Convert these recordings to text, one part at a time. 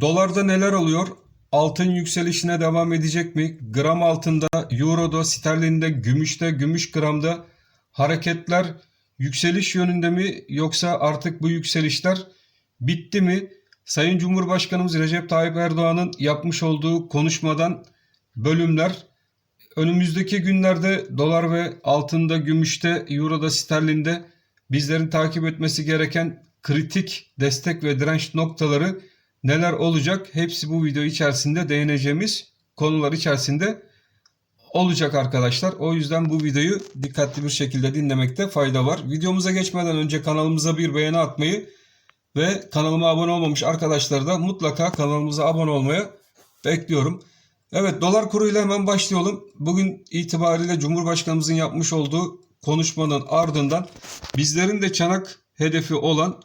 Dolarda neler oluyor? Altın yükselişine devam edecek mi? Gram altında, euroda, sterlinde, gümüşte, gümüş gramda hareketler yükseliş yönünde mi yoksa artık bu yükselişler bitti mi? Sayın Cumhurbaşkanımız Recep Tayyip Erdoğan'ın yapmış olduğu konuşmadan bölümler önümüzdeki günlerde dolar ve altında, gümüşte, euroda, sterlinde bizlerin takip etmesi gereken kritik destek ve direnç noktaları neler olacak? Hepsi bu video içerisinde değineceğimiz konular içerisinde olacak arkadaşlar. O yüzden bu videoyu dikkatli bir şekilde dinlemekte fayda var. Videomuza geçmeden önce kanalımıza bir beğeni atmayı ve kanalıma abone olmamış arkadaşları da mutlaka kanalımıza abone olmaya bekliyorum. Evet dolar kuruyla hemen başlayalım. Bugün itibariyle Cumhurbaşkanımızın yapmış olduğu konuşmanın ardından bizlerin de çanak hedefi olan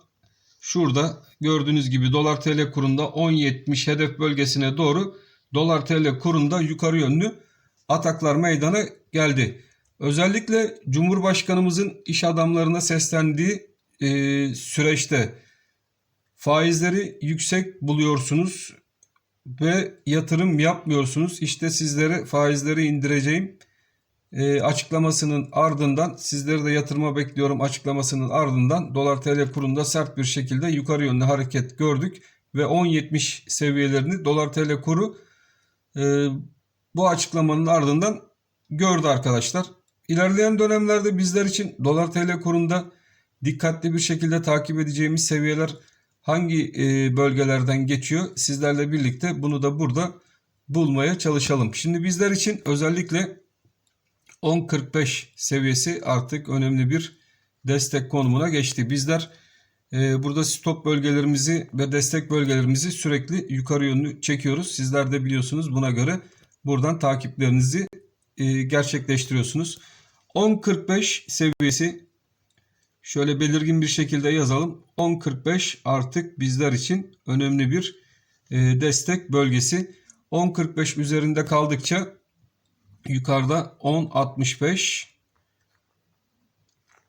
şurada gördüğünüz gibi dolar TL kurunda 10.70 hedef bölgesine doğru dolar TL kurunda yukarı yönlü ataklar meydana geldi. Özellikle Cumhurbaşkanımızın iş adamlarına seslendiği e, süreçte faizleri yüksek buluyorsunuz ve yatırım yapmıyorsunuz. İşte sizlere faizleri indireceğim e, açıklamasının ardından sizleri de yatırıma bekliyorum açıklamasının ardından dolar TL kurunda sert bir şekilde yukarı yönlü hareket gördük ve 10.70 seviyelerini dolar TL kuru e, bu açıklamanın ardından gördü arkadaşlar. İlerleyen dönemlerde bizler için dolar TL kurunda dikkatli bir şekilde takip edeceğimiz seviyeler hangi e, bölgelerden geçiyor sizlerle birlikte bunu da burada bulmaya çalışalım. Şimdi bizler için özellikle 10.45 seviyesi artık önemli bir destek konumuna geçti. Bizler e, burada stop bölgelerimizi ve destek bölgelerimizi sürekli yukarı yönlü çekiyoruz. Sizler de biliyorsunuz buna göre buradan takiplerinizi e, gerçekleştiriyorsunuz. 10.45 seviyesi şöyle belirgin bir şekilde yazalım. 10.45 artık bizler için önemli bir e, destek bölgesi. 10.45 üzerinde kaldıkça yukarıda 10.65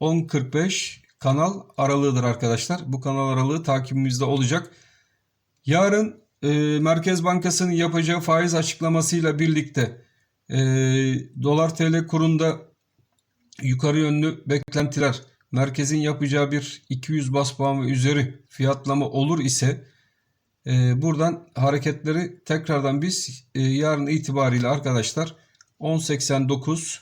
10.45 kanal aralığıdır arkadaşlar. Bu kanal aralığı takibimizde olacak. Yarın e, Merkez Bankası'nın yapacağı faiz açıklamasıyla birlikte e, dolar TL kurunda yukarı yönlü beklentiler merkezin yapacağı bir 200 bas puan ve üzeri fiyatlama olur ise e, buradan hareketleri tekrardan biz e, yarın itibariyle arkadaşlar 10.89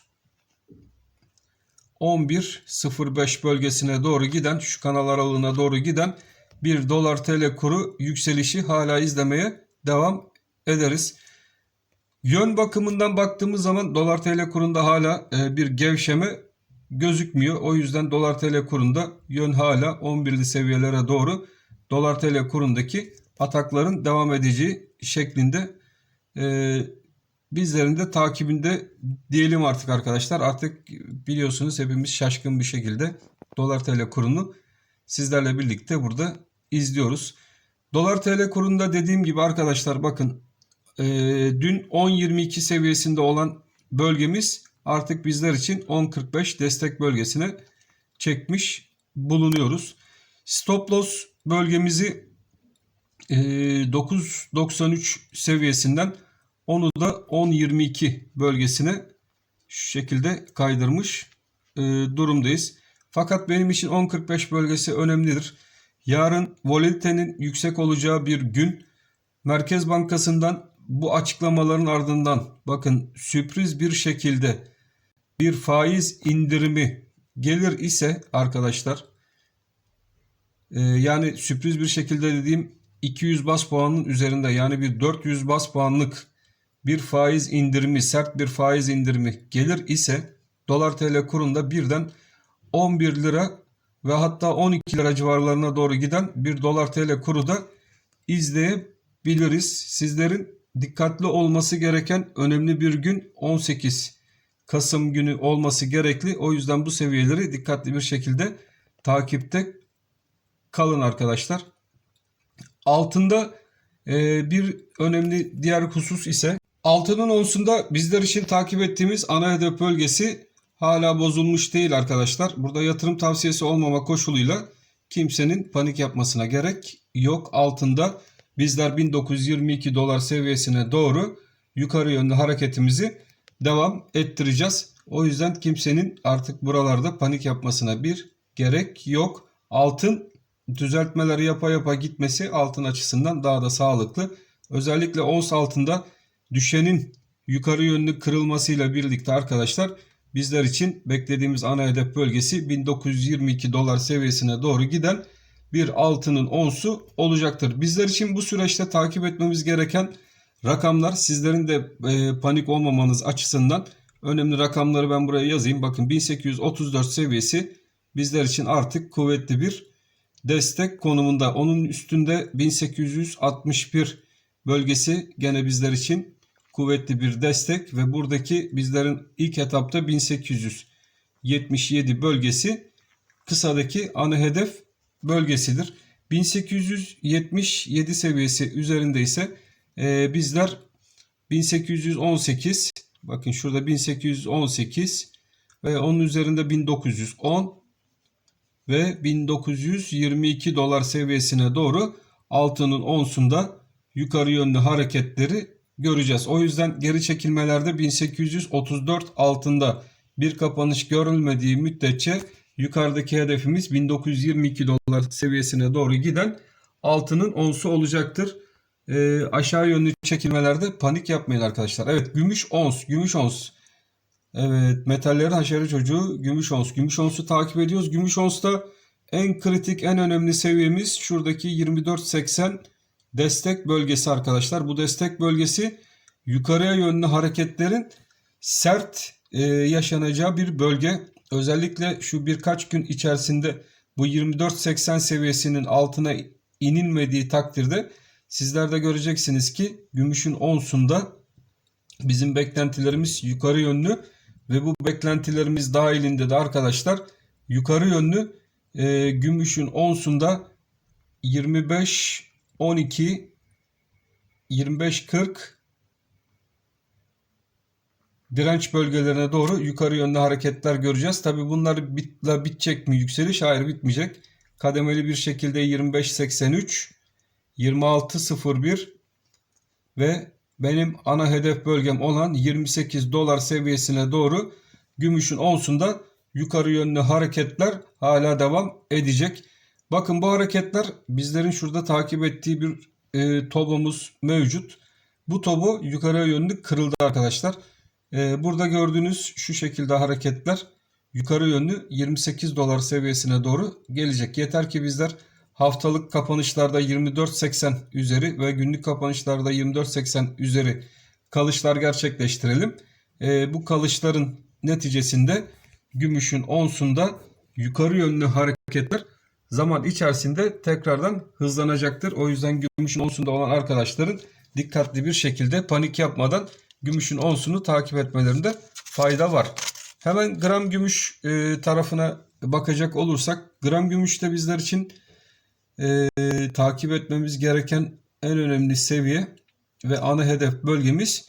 11.05 bölgesine doğru giden şu kanal aralığına doğru giden bir dolar TL kuru yükselişi hala izlemeye devam ederiz. Yön bakımından baktığımız zaman dolar TL kurunda hala e, bir gevşeme gözükmüyor. O yüzden dolar TL kurunda yön hala 11'li seviyelere doğru dolar TL kurundaki atakların devam edeceği şeklinde e, bizlerin de takibinde diyelim artık arkadaşlar. Artık biliyorsunuz hepimiz şaşkın bir şekilde dolar TL kurunu sizlerle birlikte burada izliyoruz. Dolar TL kurunda dediğim gibi arkadaşlar bakın e, dün 10.22 seviyesinde olan bölgemiz artık bizler için 10.45 destek bölgesine çekmiş bulunuyoruz. Stop loss bölgemizi e, 9.93 seviyesinden onu da 10.22 bölgesine şu şekilde kaydırmış e, durumdayız. Fakat benim için 10.45 bölgesi önemlidir. Yarın volatilitenin yüksek olacağı bir gün Merkez Bankası'ndan bu açıklamaların ardından bakın sürpriz bir şekilde bir faiz indirimi gelir ise arkadaşlar e, yani sürpriz bir şekilde dediğim 200 bas puanın üzerinde yani bir 400 bas puanlık bir faiz indirimi, sert bir faiz indirimi gelir ise dolar TL kurunda birden 11 lira ve hatta 12 lira civarlarına doğru giden bir dolar TL kuru da izleyebiliriz. Sizlerin dikkatli olması gereken önemli bir gün 18 Kasım günü olması gerekli. O yüzden bu seviyeleri dikkatli bir şekilde takipte kalın arkadaşlar. Altında e, bir önemli diğer husus ise altının onsunda bizler için takip ettiğimiz ana hedef bölgesi hala bozulmuş değil arkadaşlar. Burada yatırım tavsiyesi olmama koşuluyla kimsenin panik yapmasına gerek yok. Altında bizler 1922 dolar seviyesine doğru yukarı yönlü hareketimizi devam ettireceğiz. O yüzden kimsenin artık buralarda panik yapmasına bir gerek yok. Altın düzeltmeleri yapa yapa gitmesi altın açısından daha da sağlıklı. Özellikle ons altında düşenin yukarı yönlü kırılmasıyla birlikte arkadaşlar bizler için beklediğimiz ana hedef bölgesi 1922 dolar seviyesine doğru giden bir altının onsu olacaktır. Bizler için bu süreçte takip etmemiz gereken rakamlar sizlerin de e, panik olmamanız açısından önemli rakamları ben buraya yazayım. Bakın 1834 seviyesi bizler için artık kuvvetli bir destek konumunda. Onun üstünde 1861 bölgesi gene bizler için kuvvetli bir destek ve buradaki bizlerin ilk etapta 1877 bölgesi kısadaki ana hedef bölgesidir. 1877 seviyesi üzerinde ise e, bizler 1818 bakın şurada 1818 ve onun üzerinde 1910 ve 1922 dolar seviyesine doğru altının onsunda yukarı yönlü hareketleri göreceğiz. O yüzden geri çekilmelerde 1834 altında bir kapanış görülmediği müddetçe yukarıdaki hedefimiz 1922 dolar seviyesine doğru giden altının onsu olacaktır. Ee, aşağı yönlü çekilmelerde panik yapmayın arkadaşlar. Evet gümüş ons, gümüş ons. Evet metallerin haşarı çocuğu gümüş ons. Gümüş onsu takip ediyoruz. Gümüş onsta en kritik en önemli seviyemiz şuradaki 24.80 destek bölgesi arkadaşlar. Bu destek bölgesi yukarıya yönlü hareketlerin sert e, yaşanacağı bir bölge. Özellikle şu birkaç gün içerisinde bu 24.80 seviyesinin altına inilmediği takdirde sizler de göreceksiniz ki gümüşün onsunda bizim beklentilerimiz yukarı yönlü ve bu beklentilerimiz dahilinde de arkadaşlar yukarı yönlü e, gümüşün onsunda 25 12 25 40 direnç bölgelerine doğru yukarı yönlü hareketler göreceğiz. Tabi bunlar bitle bitecek mi yükseliş? Hayır bitmeyecek. Kademeli bir şekilde 25.83 26.01 ve benim ana hedef bölgem olan 28 dolar seviyesine doğru gümüşün onsunda yukarı yönlü hareketler hala devam edecek. Bakın bu hareketler bizlerin şurada takip ettiği bir e, tobumuz mevcut. Bu tobu yukarıya yönlü kırıldı arkadaşlar. E, burada gördüğünüz şu şekilde hareketler yukarı yönlü 28 dolar seviyesine doğru gelecek. Yeter ki bizler haftalık kapanışlarda 24.80 üzeri ve günlük kapanışlarda 24.80 üzeri kalışlar gerçekleştirelim. E, bu kalışların neticesinde gümüşün onsunda yukarı yönlü hareketler zaman içerisinde tekrardan hızlanacaktır. O yüzden gümüşün onsunda olan arkadaşların dikkatli bir şekilde panik yapmadan gümüşün onsunu takip etmelerinde fayda var. Hemen gram gümüş e, tarafına bakacak olursak gram gümüşte bizler için e, takip etmemiz gereken en önemli seviye ve ana hedef bölgemiz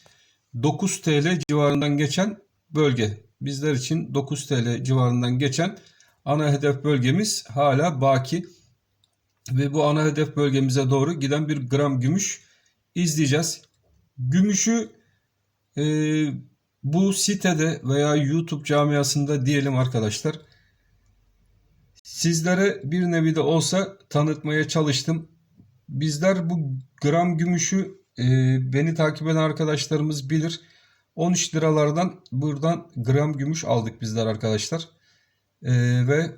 9 TL civarından geçen bölge. Bizler için 9 TL civarından geçen ana hedef bölgemiz hala baki. Ve bu ana hedef bölgemize doğru giden bir gram gümüş izleyeceğiz. Gümüşü e, bu sitede veya YouTube camiasında diyelim arkadaşlar. Sizlere bir nevi de olsa tanıtmaya çalıştım. Bizler bu gram gümüşü e, beni takip eden arkadaşlarımız bilir. 13 liralardan buradan gram gümüş aldık bizler arkadaşlar. E, ve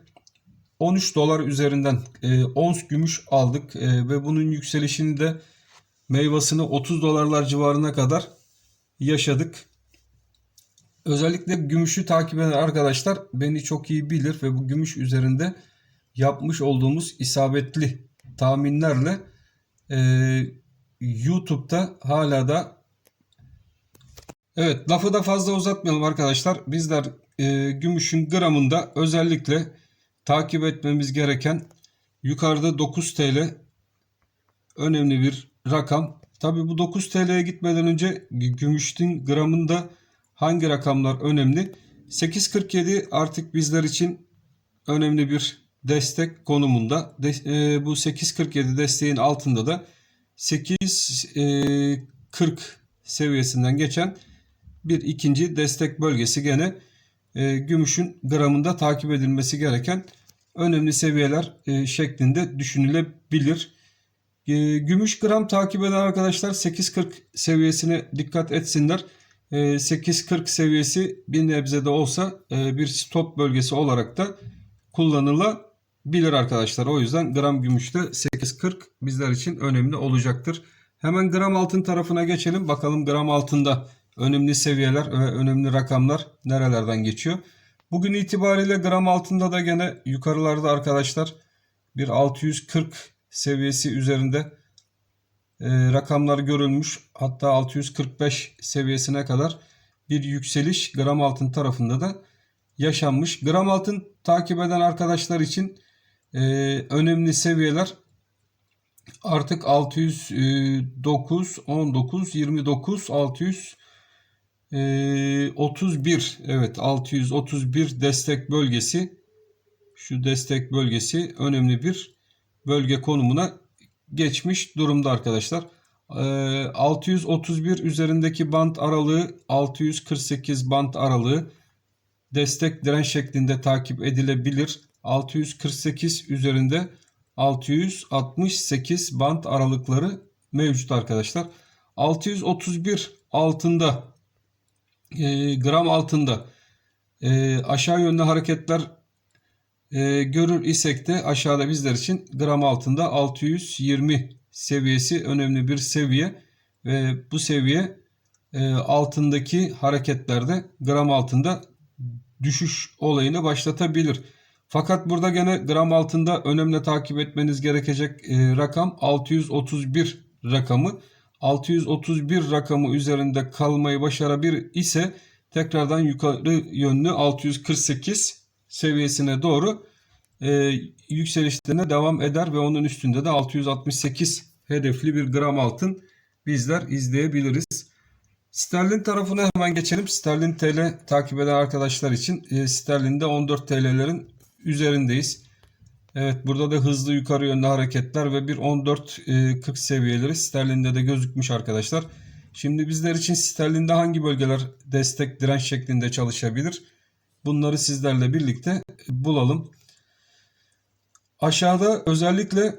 13 dolar üzerinden e, ons gümüş aldık e, ve bunun yükselişini de meyvasını 30 dolarlar civarına kadar yaşadık. Özellikle gümüşü takip eden arkadaşlar beni çok iyi bilir ve bu gümüş üzerinde yapmış olduğumuz isabetli tahminlerle e, YouTube'da hala da evet lafı da fazla uzatmayalım arkadaşlar. Bizler e, gümüşün gramında özellikle takip etmemiz gereken yukarıda 9 TL önemli bir rakam. Tabi bu 9 TL'ye gitmeden önce gümüşün gramında hangi rakamlar önemli? 8.47 artık bizler için önemli bir destek konumunda. De, e, bu 8.47 desteğin altında da 8.40 seviyesinden geçen bir ikinci destek bölgesi gene e, gümüşün gramında takip edilmesi gereken önemli seviyeler e, şeklinde düşünülebilir. E, gümüş gram takip eden arkadaşlar 8.40 seviyesine dikkat etsinler. E, 8.40 seviyesi bir nebze de olsa e, bir stop bölgesi olarak da kullanılabilir arkadaşlar. O yüzden gram gümüşte 8.40 bizler için önemli olacaktır. Hemen gram altın tarafına geçelim. Bakalım gram altında önemli seviyeler ve önemli rakamlar nerelerden geçiyor. Bugün itibariyle gram altında da gene yukarılarda arkadaşlar bir 640 seviyesi üzerinde e, rakamlar görülmüş. Hatta 645 seviyesine kadar bir yükseliş gram altın tarafında da yaşanmış. Gram altın takip eden arkadaşlar için e, önemli seviyeler artık 609, 19, 29, 600 ee, 31 evet 631 destek bölgesi şu destek bölgesi önemli bir bölge konumuna geçmiş durumda arkadaşlar. Ee, 631 üzerindeki bant aralığı 648 bant aralığı destek direnç şeklinde takip edilebilir. 648 üzerinde 668 bant aralıkları mevcut arkadaşlar. 631 altında e, gram altında e, aşağı yönlü hareketler e, görür isek de aşağıda bizler için gram altında 620 seviyesi önemli bir seviye ve bu seviye e, altındaki hareketlerde gram altında düşüş olayını başlatabilir. Fakat burada gene gram altında önemli takip etmeniz gerekecek e, rakam 631 rakamı. 631 rakamı üzerinde kalmayı başarabilir ise tekrardan yukarı yönlü 648 seviyesine doğru e, yükselişlerine devam eder ve onun üstünde de 668 hedefli bir gram altın bizler izleyebiliriz. Sterlin tarafına hemen geçelim. Sterlin TL takip eden arkadaşlar için e, sterlinde 14 TL'lerin üzerindeyiz. Evet burada da hızlı yukarı yönlü hareketler ve bir 14.40 seviyeleri sterlinde de gözükmüş arkadaşlar. Şimdi bizler için sterlinde hangi bölgeler destek direnç şeklinde çalışabilir? Bunları sizlerle birlikte bulalım. Aşağıda özellikle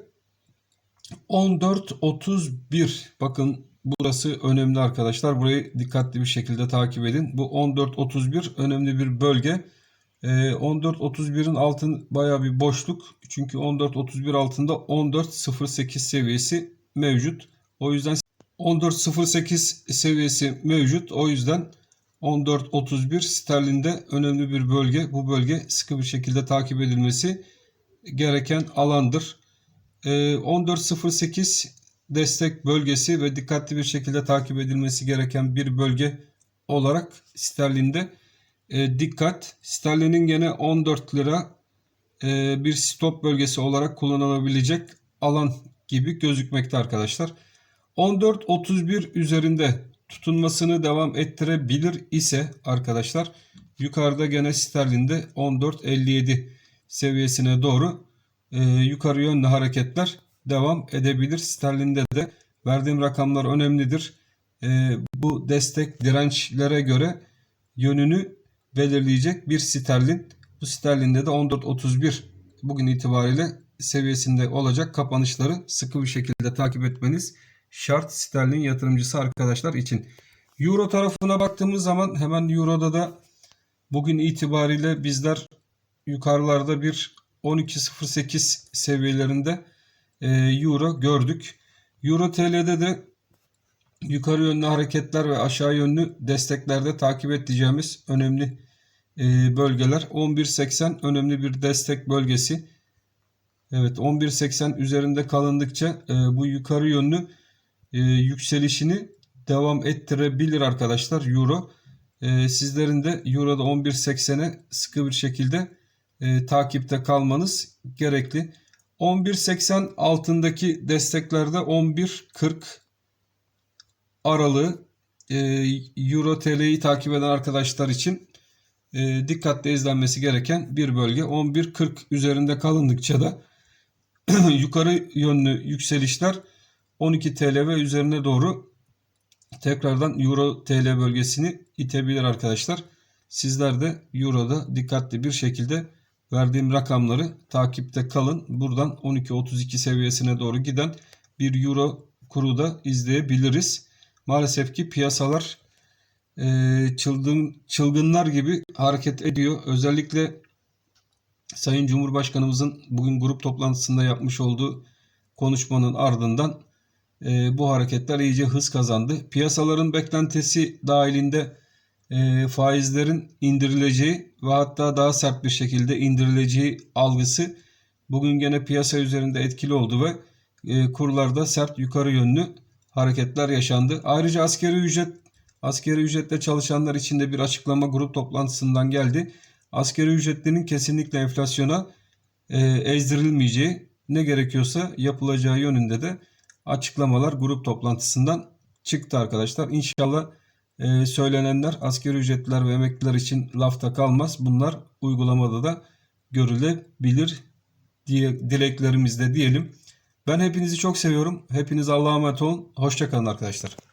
14.31 bakın burası önemli arkadaşlar. Burayı dikkatli bir şekilde takip edin. Bu 14.31 önemli bir bölge. 14.31'in ee, altın baya bir boşluk. Çünkü 14.31 altında 14.08 seviyesi mevcut. O yüzden 14.08 seviyesi mevcut. O yüzden 14.31 sterlinde önemli bir bölge. Bu bölge sıkı bir şekilde takip edilmesi gereken alandır. 14.08 ee, destek bölgesi ve dikkatli bir şekilde takip edilmesi gereken bir bölge olarak sterlinde e, dikkat. Sterlinin gene 14 lira e, bir stop bölgesi olarak kullanılabilecek alan gibi gözükmekte arkadaşlar. 14.31 üzerinde tutunmasını devam ettirebilir ise arkadaşlar yukarıda gene sterlinde 14.57 seviyesine doğru e, yukarı yönlü hareketler devam edebilir. Sterlinde de verdiğim rakamlar önemlidir. E, bu destek dirençlere göre yönünü belirleyecek bir sterlin. Bu sterlinde de 14.31 bugün itibariyle seviyesinde olacak kapanışları sıkı bir şekilde takip etmeniz şart sterlin yatırımcısı arkadaşlar için. Euro tarafına baktığımız zaman hemen Euro'da da bugün itibariyle bizler yukarılarda bir 12.08 seviyelerinde e, Euro gördük. Euro TL'de de yukarı yönlü hareketler ve aşağı yönlü desteklerde takip edeceğimiz önemli bölgeler. 11.80 önemli bir destek bölgesi. Evet 11.80 üzerinde kalındıkça e, bu yukarı yönlü e, yükselişini devam ettirebilir arkadaşlar Euro. Sizlerin de Euro'da 11.80'e sıkı bir şekilde takipte kalmanız gerekli. 11.80 altındaki desteklerde 11.40 aralığı Euro TL'yi takip eden arkadaşlar için e, dikkatle izlenmesi gereken bir bölge. 11.40 üzerinde kalındıkça da yukarı yönlü yükselişler 12 TL ve üzerine doğru tekrardan Euro TL bölgesini itebilir arkadaşlar. Sizler de Euro'da dikkatli bir şekilde verdiğim rakamları takipte kalın. Buradan 12.32 seviyesine doğru giden bir Euro kuru da izleyebiliriz. Maalesef ki piyasalar e, çılgın, çılgınlar gibi hareket ediyor. Özellikle Sayın Cumhurbaşkanımızın bugün grup toplantısında yapmış olduğu konuşmanın ardından e, bu hareketler iyice hız kazandı. Piyasaların beklentisi dahilinde e, faizlerin indirileceği ve hatta daha sert bir şekilde indirileceği algısı bugün gene piyasa üzerinde etkili oldu ve e, kurlarda sert yukarı yönlü hareketler yaşandı. Ayrıca askeri ücret askeri ücretle çalışanlar için de bir açıklama grup toplantısından geldi. Askeri ücretlinin kesinlikle enflasyona e, ezdirilmeyeceği ne gerekiyorsa yapılacağı yönünde de açıklamalar grup toplantısından çıktı arkadaşlar. İnşallah e, söylenenler askeri ücretliler ve emekliler için lafta kalmaz. Bunlar uygulamada da görülebilir diye dileklerimizde diyelim. Ben hepinizi çok seviyorum. Hepiniz Allah'a emanet olun. Hoşçakalın arkadaşlar.